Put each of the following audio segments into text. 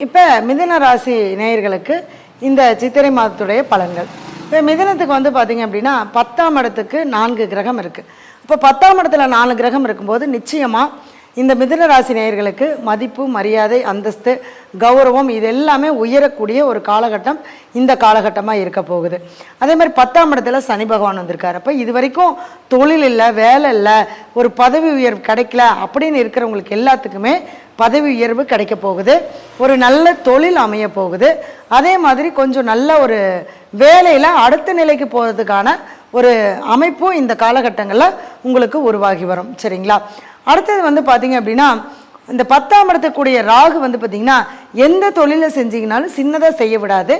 இப்போ மிதுன ராசி நேயர்களுக்கு இந்த சித்திரை மாதத்துடைய பலன்கள். இப்போ மிதுனத்துக்கு வந்து பார்த்தீங்க அப்படின்னா பத்தாம் இடத்துக்கு நான்கு கிரகம் இருக்குது இப்போ பத்தாம் இடத்துல நாலு கிரகம் இருக்கும்போது நிச்சயமாக இந்த மிதுன ராசி நேயர்களுக்கு மதிப்பு மரியாதை அந்தஸ்து கௌரவம் இது எல்லாமே உயரக்கூடிய ஒரு காலகட்டம் இந்த காலகட்டமாக இருக்க போகுது. அதே மாதிரி பத்தாம் இடத்துல சனி பகவான் வந்திருக்கார். அப்போ இது வரைக்கும் தொழில் இல்லை வேலை இல்லை ஒரு பதவி உயர்வு கிடைக்கல அப்படின்னு இருக்கிறவங்களுக்கு எல்லாத்துக்குமே பதவி உயர்வு கிடைக்க போகுது. ஒரு நல்ல தொழில் அமைய போகுது. அதே மாதிரி கொஞ்சம் நல்ல ஒரு வேலையில் அடுத்த நிலைக்கு போகிறதுக்கான ஒரு அமைப்பும் இந்த காலகட்டங்களில் உங்களுக்கு உருவாகி வரும். சரிங்களா? அடுத்தது வந்து பார்த்தீங்க அப்படின்னா இந்த பத்தாம் இடத்துக்கூடிய ராகு வந்து பார்த்திங்கன்னா எந்த தொழிலை செஞ்சீங்கனாலும் சின்னதாக செய்ய விடாது.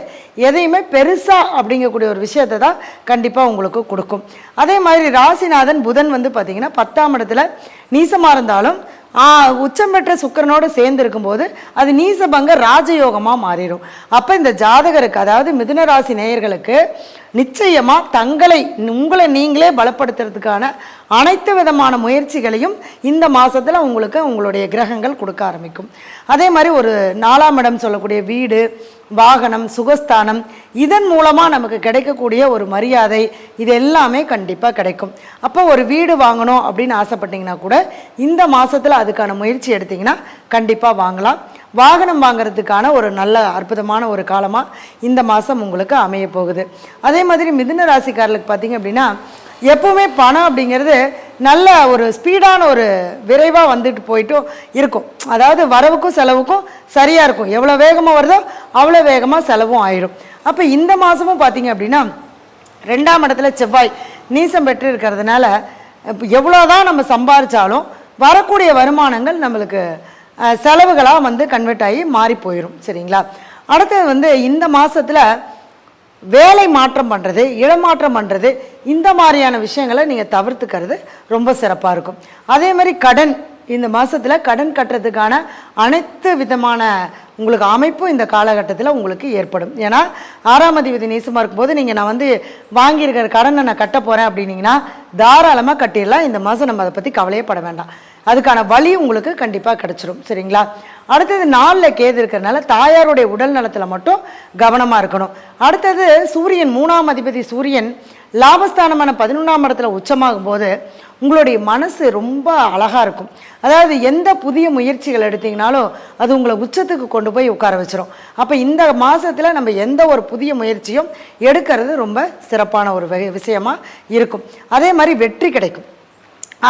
எதையுமே பெருசாக அப்படிங்கக்கூடிய ஒரு விஷயத்தை தான் கண்டிப்பாக உங்களுக்கு கொடுக்கும். அதே மாதிரி ராசிநாதன் புதன் வந்து பார்த்திங்கன்னா பத்தாம் இடத்துல நீசமாக இருந்தாலும் உச்சம் பெற்ற சுக்கிரனோடு சேர்ந்து இருக்கும்போது அது நீசபங்க ராஜயோகமாக மாறிடும். அப்போ இந்த ஜாதகருக்கு அதாவது மிதுன ராசி நேயர்களுக்கு நிச்சயமாக தங்களை உங்களை நீங்களே பலப்படுத்துறதுக்கான அனைத்து விதமான முயற்சிகளையும் இந்த மாதத்தில் உங்களுக்கு உங்களுடைய கிரகங்கள் கொடுக்க ஆரம்பிக்கும். அதே மாதிரி ஒரு நாலாம் இடம் சொல்லக்கூடிய வீடு வாகனம் சுகஸ்தானம் இதன் மூலமாக நமக்கு கிடைக்கக்கூடிய ஒரு மரியாதை இது எல்லாமே கண்டிப்பாக கிடைக்கும். அப்போ ஒரு வீடு வாங்கணும் அப்படின்னு ஆசைப்பட்டீங்கன்னா கூட இந்த மாதத்தில் அதுக்கான முயற்சி எடுத்திங்கன்னா கண்டிப்பாக வாங்கலாம். வாகனம் வாங்குறதுக்கான ஒரு நல்ல அற்புதமான ஒரு காலமாக இந்த மாதம் உங்களுக்கு அமைய போகுது. அதே மாதிரி மிதுன ராசிக்காரர்களுக்கு பார்த்தீங்க அப்படின்னா எப்போவுமே பணம் அப்படிங்கிறது நல்ல ஒரு ஸ்பீடான ஒரு விரைவாக வந்துட்டு போயிட்டும் இருக்கும். அதாவது வரவுக்கும் செலவுக்கும் சரியாக இருக்கும். எவ்வளோ வேகமாக வருதோ அவ்வளோ வேகமாக செலவும் ஆயிடும் அப்போ இந்த மாதமும் பார்த்தீங்க அப்படின்னா ரெண்டாம் இடத்துல செவ்வாய் நீசம் பெற்று இருக்கிறதுனால எவ்வளோதான் நம்ம சம்பாரித்தாலும் வரக்கூடிய வருமானங்கள் நம்மளுக்கு செலவுகளாக வந்து கன்வெர்ட் ஆகி மாறி போயிடும் சரிங்களா? அடுத்தது வந்து இந்த மாதத்தில் வேலை மாற்றம் பண்ணுறது இடமாற்றம் பண்ணுறது இந்த மாதிரியான விஷயங்களை நீங்கள் தவிர்த்துக்கிறது ரொம்ப சிறப்பாக இருக்கும். அதே மாதிரி கடன் இந்த மாதத்தில் கடன் கட்டுறதுக்கான அனைத்து விதமான உங்களுக்கு அமைப்பும் இந்த காலகட்டத்தில் உங்களுக்கு ஏற்படும். ஏன்னா ஆறாம் அதிபதி நேசமாக இருக்கும்போது நீங்கள் நான் வந்து வாங்கியிருக்கிற கடனை நான் கட்ட போகிறேன் அப்படின்னீங்கன்னா தாராளமாக கட்டிடலாம். இந்த மாதம் நம்ம அதை பற்றி கவலையே பட வேண்டாம். அதுக்கான வழி உங்களுக்கு கண்டிப்பாக கிடச்சிரும். சரிங்களா? அடுத்தது நாளில் கேது இருக்கிறதுனால தாயாருடைய உடல் நலத்தில் மட்டும் கவனமாக இருக்கணும். அடுத்தது சூரியன் மூணாம் அதிபதி சூரியன் லாபஸ்தானமான பதினொன்றாம் இடத்துல உச்சமாகும் போது உங்களுடைய மனசு ரொம்ப அழகாக இருக்கும். அதாவது எந்த புதிய முயற்சிகள் எடுத்தீங்கனாலும் அது உங்களை உச்சத்துக்கு கொண்டு போய் உட்கார வச்சிடும் அப்போ இந்த மாதத்தில் நம்ம எந்த ஒரு புதிய முயற்சியும் எடுக்கிறது ரொம்ப சிறப்பான ஒரு விஷயமாக இருக்கும். அதே மாதிரி வெற்றி கிடைக்கும்.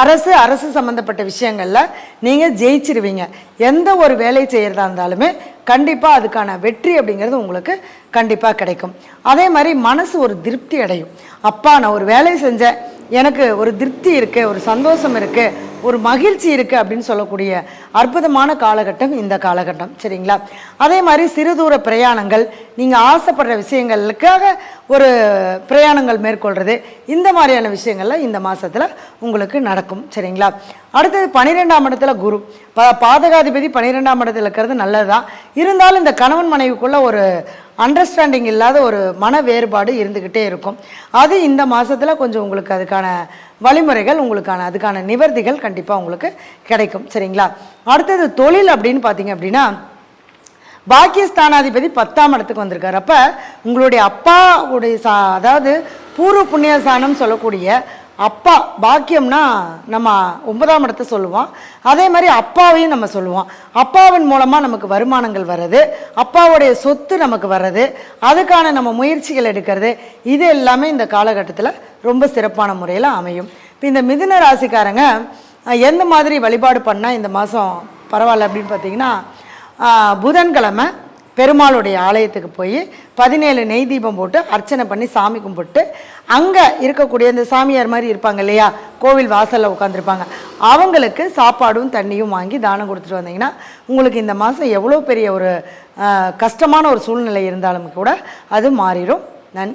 அரசு அரசு சம்மந்தப்பட்ட விஷயங்களில் நீங்கள் ஜெயிச்சிருவீங்க. எந்த ஒரு வேலை செய்கிறதா இருந்தாலுமே கண்டிப்பாக அதுக்கான வெற்றி அப்படிங்கிறது உங்களுக்கு கண்டிப்பாக கிடைக்கும். அதே மாதிரி மனசு ஒரு திருப்தி அடையும். அப்பா நான் ஒரு வேலை செஞ்சேன். எனக்கு ஒரு திருப்தி இருக்குது ஒரு சந்தோஷம் இருக்குது ஒரு மகிழ்ச்சி இருக்குது அப்படின்னு சொல்லக்கூடிய அற்புதமான காலகட்டம் இந்த காலகட்டம். சரிங்களா? அதே மாதிரி சிறுதூர பிரயாணங்கள் நீங்கள் ஆசைப்படுற விஷயங்களுக்காக ஒரு பிரயாணங்கள் மேற்கொள்கிறது இந்த மாதிரியான விஷயங்கள்லாம் இந்த மாதத்தில் உங்களுக்கு நடக்கும். சரிங்களா? அடுத்தது பன்னிரெண்டாம் இடத்துல குரு. ப பாதகாதிபதி பன்னிரெண்டாம் இடத்துல இருக்கிறது நல்லது தான் இருந்தாலும் இந்த கணவன் மனைவிக்குள்ள ஒரு அண்டர்ஸ்டாண்டிங் இல்லாத ஒரு மன வேறுபாடு இருந்துக்கிட்டே இருக்கும். அது இந்த மாதத்தில் கொஞ்சம் உங்களுக்கு அதுக்கான வழிமுறைகள் உங்களுக்கான அதுக்கான நிவர்த்திகள் கண்டிப்பாக உங்களுக்கு கிடைக்கும். சரிங்களா? அடுத்தது தொழில் அப்படின்னு பார்த்தீங்க அப்படின்னா பாக்கியஸ்தானாதிபதி பத்தாம் இடத்துக்கு வந்திருக்காரு. அப்போ உங்களுடைய அப்பாவுடைய சா அதாவது பூர்வ புண்ணியஸ்தானம் சொல்லக்கூடிய அப்பா பாக்கியம்னா நம்ம ஒன்பதாம் இடத்த சொல்லுவோம். அதே மாதிரி அப்பாவையும் நம்ம சொல்லுவோம். அப்பாவின் மூலமாக நமக்கு வருமானங்கள் வர்றது அப்பாவுடைய சொத்து நமக்கு வர்றது அதுக்கான நம்ம முயற்சிகள் எடுக்கிறது இது எல்லாமே இந்த காலகட்டத்தில் ரொம்ப சிறப்பான முறையில் அமையும். இப்போ இந்த மிதுன ராசிக்காரங்க எந்த மாதிரி வழிபாடு பண்ணால் இந்த மாதம் பரவாயில்ல அப்படின்னு பார்த்தீங்கன்னா புதன்கிழமை பெருமாளுடைய ஆலயத்துக்கு போய் பதினேழு நெய் தீபம் போட்டு அர்ச்சனை பண்ணி சாமி கும்பிட்டு அங்கே இருக்கக்கூடிய இந்த சாமியார் மாதிரி இருப்பாங்க இல்லையா? கோவில் வாசலில் உட்காந்துருப்பாங்க அவங்களுக்கு சாப்பாடும் தண்ணியும் வாங்கி தானம் கொடுத்துட்டு வந்தீங்கன்னா உங்களுக்கு இந்த மாதம் எவ்வளோ பெரிய ஒரு கஷ்டமான ஒரு சூழ்நிலை இருந்தாலும் கூட அது மாறிடும். நன்